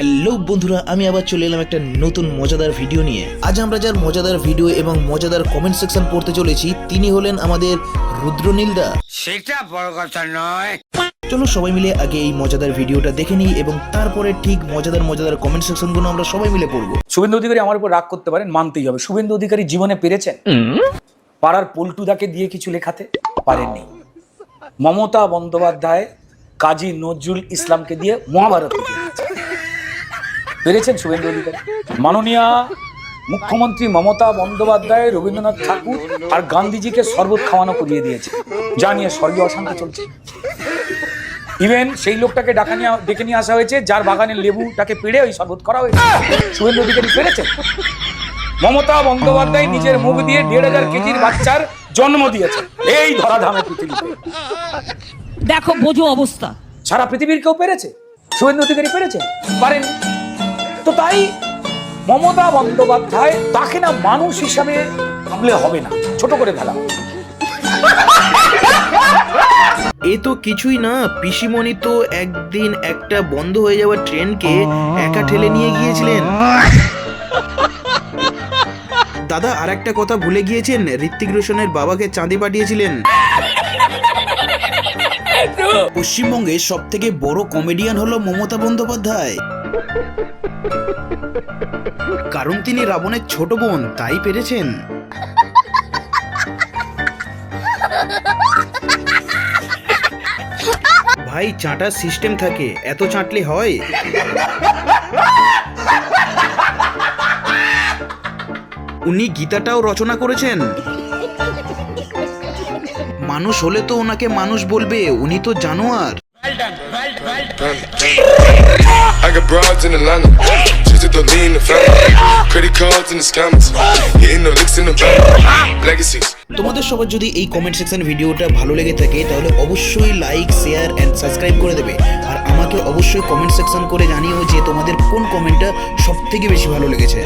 Hello বন্ধুরা আমি আবার চলে এলাম একটা নতুন মজাদার ভিডিও নিয়ে। আজ আমরা যার মজাদার ভিডিও এবং মজাদার কমেন্ট সেকশন পড়তে চলেছি তিনি হলেন আমাদের রুদ্রনীলদা সেটা বড় কথা নয়। চলো সবাই মিলে আগে এই মজাদার ভিডিওটা দেখে নিই এবং তারপরে ঠিক মজাদার মজাদার কমেন্ট সেকশনগুলো আমরা সবাই মিলে পড়ব। শুভেন্দু অধিকারী আমার উপর রাগ করতে পারেন মানতেই হবে। শুভেন্দু অধিকারী জীবনে পেরেছেন। পাড়ার পল্টুদাকে দিয়ে কিছু লেখাতে পারেননি। মমতা বন্দ্যোপাধ্যায় কাজী নজরুল ইসলামকে দিয়ে মহাভারত। পেরেছেন শুভেন্দু অধিকারী। মাননীয়া মুখ্যমন্ত্রী মমতা বন্দ্যোপাধ্যায় রবীন্দ্রনাথ ঠাকুর আর গান্ধীজিকে শরবত খাওয়ানো করিয়ে দিয়েছে। যা নিয়ে স্বর্গীয় অশান্তি চলছে। ইভেন সেই লোকটাকে ডাকা নিয়ে ডেকে নিয়ে আসা হয়েছে যার বাগানের লেবুটাকে পেড়ে ওই শরবত করা হয়েছে। শুভেন্দু অধিকারী পেরেছেন মমতা বন্দ্যোপাধ্যায় নিজের মুখ দিয়ে দেড় হাজার কেজির বাচ্চার জন্ম দিয়েছে এই ধরাধামে পৃথিবীতে। দেখো বোঝো অবস্থা। সারা পৃথিবীর কেউ পেরেছে? শুভেন্দু অধিকারী পেরেছে? পারেন তো তাই মমতা বন্দ্যোপাধ্যায় তাকে না মানুষ হিসাবে ভাবলে হবে না। ছোট করে ফেলা। এ তো কিছুই না, পিসিমণি তো একদিন একটা বন্ধ হয়ে যাওয়া ট্রেনকে একা ঠেলে নিয়ে গিয়েছিলেন। দাদা আর একটা কথা ভুলে গিয়েছেন? ঋত্বিক রোশনের বাবাকে চাঁদে পাঠিয়েছিলেন। পশ্চিমবঙ্গের সব থেকে বড় কমেডিয়ান হলো মমতা বন্দ্যোপাধ্যায়। কারণ তিনি রাবণের ছোট বোন, তাই পেরেছেন। ভাই, চাঁটার সিস্টেম থাকে, এত চাটলে হয়। উনি গীতাটাও রচনা করেছেন। মানুষ হলে তো ওনাকে মানুষ বলবে, উনি তো জানোয়ার। I got broads in Atlanta. Just to lean the family. Credit cards and the scammers. Hitting the licks in the bank. Legacies. তোমাদের সবার যদি এই কমেন্ট সেকশন ভিডিওটা ভালো লেগে থাকে তাহলে অবশ্যই লাইক শেয়ার অ্যান্ড সাবস্ক্রাইব করে দেবে আর আমাকে অবশ্যই কমেন্ট সেকশন করে জানিও যে তোমাদের কোন কমেন্টটা সব থেকে বেশি ভালো লেগেছে